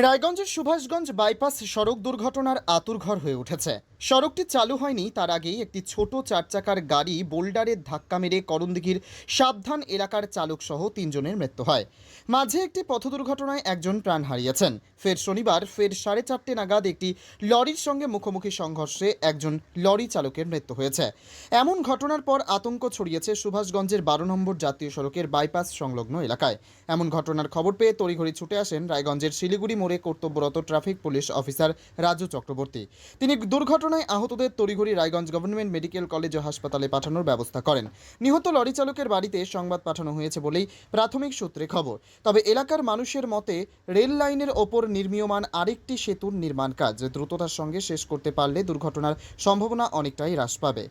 রায়গঞ্জের সুভাষগঞ্জ বাইপাস সড়ক দুর্ঘটনার আতুরঘর হয়ে উঠেছে। সড়কটি চালু হয়নি, তার আগেই একটি ছোট চার চাকার গাড়ি বোল্ডারের ধাক্কা মেরে করণদিঘির সাবধান এলাকার চালক সহ তিনজনের মৃত্যু হয়। মাঝে একটি পথ দুর্ঘটনায় একজন প্রাণ হারিয়েছেন। ফের শনিবার ফের সাড়ে চারটে নাগাদ একটি লরির সঙ্গে মুখোমুখি সংঘর্ষে একজন লরি চালকের মৃত্যু হয়েছে। এমন ঘটনার পর আতঙ্ক ছড়িয়েছে সুভাষগঞ্জের বারো নম্বর জাতীয় সড়কের বাইপাস সংলগ্ন এলাকায়। এমন ঘটনার খবর পেয়ে তড়িঘড়ি ছুটে আসেন রায়গঞ্জের শিলিগুড়ি মোড়ে কর্তব্যরত traffic police officer Raju Chakraborty. তিনি দুর্ঘটনায় আহতদের তড়িঘড়ি রায়গঞ্জ গভর্নমেন্ট মেডিকেল কলেজ ও হাসপাতালে পাঠানোর ব্যবস্থা করেন। নিহত লরি চালকের বাড়িতে সংবাদ পাঠানো হয়েছে বলেই প্রাথমিক সূত্রে খবর। তবে এলাকার মানুষের মতে, রেল লাইনের ওপর নির্মীয়মান আরেকটি সেতুর নির্মাণ কাজ দ্রুততার সঙ্গে শেষ করতে পারলে দুর্ঘটনার সম্ভাবনা অনেকটাই হ্রাস পাবে।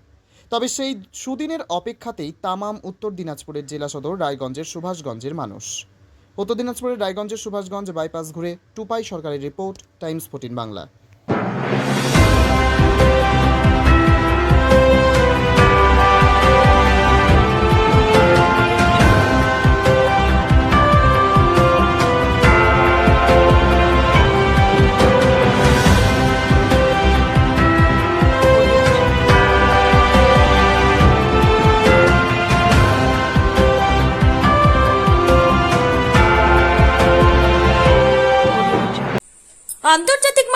তবে সেই সুদিনের অপেক্ষাতেই তামাম উত্তর দিনাজপুরের জেলা সদর রায়গঞ্জের সুভাষগঞ্জের মানুষ। উত্তর দিনাজপুরের রায়গঞ্জের সুভাষগঞ্জ বাইপাস ঘুরে টুপাই সরকারের রিপোর্ট, টাইমস ফোর্টিন বাংলা। আন্তর্জাতিক